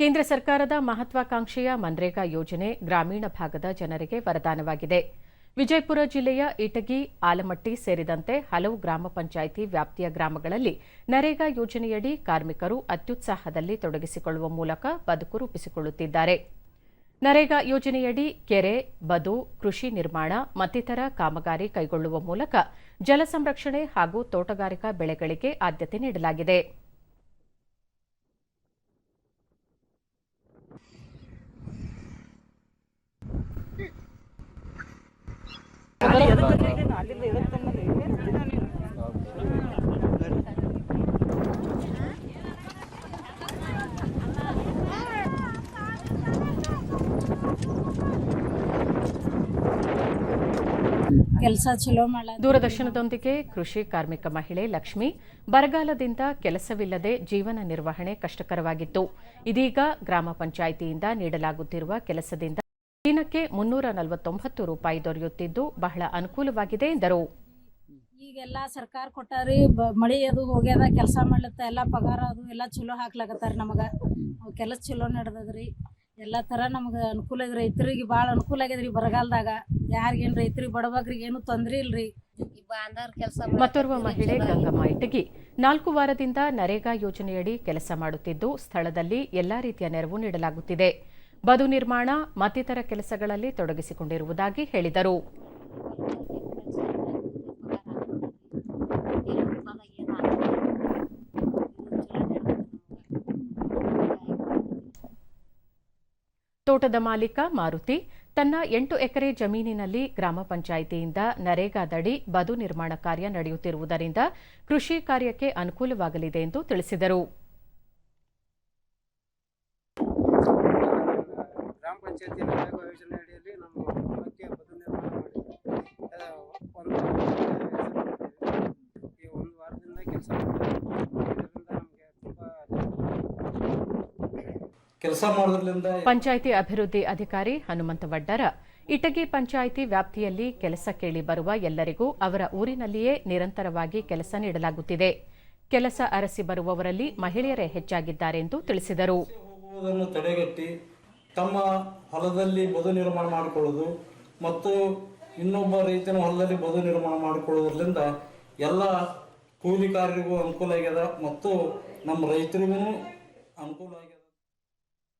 ಕೇಂದ್ರ ಸರ್ಕಾರದ ಮಹತ್ವಾಕಾಂಕ್ಷೆಯ ಮನ್ರೇಗಾ ಯೋಜನೆ ಗ್ರಾಮೀಣ ಭಾಗದ ಜನರಿಗೆ ವರದಾನವಾಗಿದೆ. ವಿಜಯಪುರ ಜಿಲ್ಲೆಯ ಇಟಗಿ, ಆಲಮಟ್ಟಿ ಸೇರಿದಂತೆ ಹಲವು ಗ್ರಾಮ ಪಂಚಾಯಿತಿ ವ್ಯಾಪ್ತಿಯ ಗ್ರಾಮಗಳಲ್ಲಿ ನರೇಗಾ ಯೋಜನೆಯಡಿ ಕಾರ್ಮಿಕರು ಅತ್ಯುತ್ಸಾಹದಲ್ಲಿ ತೊಡಗಿಸಿಕೊಳ್ಳುವ ಮೂಲಕ ಬದುಕು ರೂಪಿಸಿಕೊಳ್ಳುತ್ತಿದ್ದಾರೆ. ನರೇಗಾ ಯೋಜನೆಯಡಿ ಕೆರೆ, ಬದು, ಕೃಷಿ ನಿರ್ಮಾಣ, ಮತ್ತಿತರ ಕಾಮಗಾರಿ ಕೈಗೊಳ್ಳುವ ಮೂಲಕ ಜಲ ಸಂರಕ್ಷಣೆ ಹಾಗೂ ತೋಟಗಾರಿಕಾ ಬೆಳೆಗಳಿಗೆ ಆದ್ಯತೆ ನೀಡಲಾಗಿದೆ. ಕೆಲಸ ಚಲೋ ಮಾಡ ದೂರದರ್ಶನದೊಂದಿಗೆ ಕೃಷಿ ಕಾರ್ಮಿಕ ಮಹಿಳೆ ಲಕ್ಷ್ಮಿ, ಬರಗಾಲದಿಂದ ಕೆಲಸವಿಲ್ಲದೆ ಜೀವನ ನಿರ್ವಹಣೆ ಕಷ್ಟಕರವಾಗಿತ್ತು. ಇದೀಗ ಗ್ರಾಮ ಪಂಚಾಯಿತಿಯಿಂದ ನೀಡಲಾಗುತ್ತಿರುವ ಕೆಲಸದಿಂದ ದಿನಕ್ಕೆ ಮುನ್ನೂರ ನಲವತ್ತೊಂಬತ್ತು ರೂಪಾಯಿ ದೊರೆಯುತ್ತಿದ್ದು ಬಹಳ ಅನುಕೂಲವಾಗಿದೆ ಎಂದರು. ಈಗೆಲ್ಲ ಸರ್ಕಾರ ಕೊಟ್ಟಾರಿ ಮಳೆ ಅದು ಹೋಗ್ಯದ ಕೆಲಸ ಮಾಡ್ಲತ್ತ ಎಲ್ಲ ಪಗಾರ ಅದು ಎಲ್ಲ ಚಲೋ ಹಾಕ್ಲಾಕತ್ತಾರ ನಮಗ. ಕೆಲಸ ಚಲೋ ನಡೆದದ್ರಿ. ಎಲ್ಲ ತರ ನಮ್ಗೆ ಅನುಕೂಲ ಇದೆ ರೈತರಿಗೆ ಭಾಳ ಅನುಕೂಲ ಆಗ್ಯದ್ರಿ ಬರಗಾಲದಾಗ. ಯಾರಿಗೇನು ರೈತರಿಗೆ ಬಡಬಗ್ರಿಗೆ ಏನು ತೊಂದ್ರೆ ಇಲ್ರಿ. ಮತ್ತೋರ್ವ ಮಹಿಳೆ ಗಂಗಮ್ಮ ಇಟಗಿ ನಾಲ್ಕು ವಾರದಿಂದ ನರೇಗಾ ಯೋಜನೆಯಡಿ ಕೆಲಸ ಮಾಡುತ್ತಿದ್ದು ಸ್ಥಳದಲ್ಲಿ ಎಲ್ಲಾ ರೀತಿಯ ನೆರವು ನೀಡಲಾಗುತ್ತಿದೆ. ಬದು ನಿರ್ಮಾಣ ಮತ್ತಿತರ ಕೆಲಸಗಳಲ್ಲಿ ತೊಡಗಿಸಿಕೊಂಡಿರುವುದಾಗಿ ಹೇಳಿದರು. ತೋಟದ ಮಾಲೀಕ ಮಾರುತಿ ತನ್ನ ಎಂಟು ಎಕರೆ ಜಮೀನಿನಲ್ಲಿ ಗ್ರಾಮ ಪಂಚಾಯಿತಿಯಿಂದ ನರೇಗಾದಡಿ ಬದು ನಿರ್ಮಾಣ ಕಾರ್ಯ ನಡೆಯುತ್ತಿರುವುದರಿಂದ ಕೃಷಿ ಕಾರ್ಯಕ್ಕೆ ಅನುಕೂಲವಾಗಲಿದೆ ಎಂದು ತಿಳಿಸಿದರು. ಗ್ರಾಮ ಪಂಚಾಯತಿ ನರೇಗಾ ಯೋಜನೆ ಅಡಿಯಲ್ಲಿ ನಮ್ಮ ಹೊಲಕ್ಕೆ ಬದು ನಿರ್ಮಾಣ ಮಾಡಿ ಒಂದು ಈ ಒಂದು ವಾರದಿಂದ ಕೆಲಸ ಇದರಿಂದ ನಮಗೆ ತುಂಬ ಕೆಲಸ ಮಾಡೋದ್ರಿಂದ ಪಂಚಾಯಿತಿ ಅಭಿವೃದ್ಧಿ ಅಧಿಕಾರಿ ಹನುಮಂತ ವಡ್ಡರ. ಇಟಗಿ ಪಂಚಾಯಿತಿ ವ್ಯಾಪ್ತಿಯಲ್ಲಿ ಕೆಲಸ ಕೇಳಿ ಬರುವ ಎಲ್ಲರಿಗೂ ಅವರ ಊರಿನಲ್ಲಿಯೇ ನಿರಂತರವಾಗಿ ಕೆಲಸ ನೀಡಲಾಗುತ್ತಿದೆ. ಕೆಲಸ ಅರಸಿ ಬರುವವರಲ್ಲಿ ಮಹಿಳೆಯರೇ ಹೆಚ್ಚಾಗಿದ್ದಾರೆ ಎಂದು ತಿಳಿಸಿದರು ಹೋಗುವುದನ್ನು ತಡೆಗಟ್ಟಿ ತಮ್ಮ ಹೊಲದಲ್ಲಿ ಬದು ನಿರ್ಮಾಣ ಮಾಡಿಕೊಳ್ಳೋದು ಮತ್ತು ಇನ್ನೊಬ್ಬ ರೈತನ ಹೊಲದಲ್ಲಿ ಬದು ನಿರ್ಮಾಣ ಮಾಡಿಕೊಳ್ಳೋದ್ರಿಂದ ಎಲ್ಲ ಕೂಲಿಕಾರರಿಗೂ ಅನುಕೂಲ ಆಗ್ಯದ ಮತ್ತು ನಮ್ಮ ರೈತರಿಗೂ ಅನುಕೂಲ ಆಗಿದೆ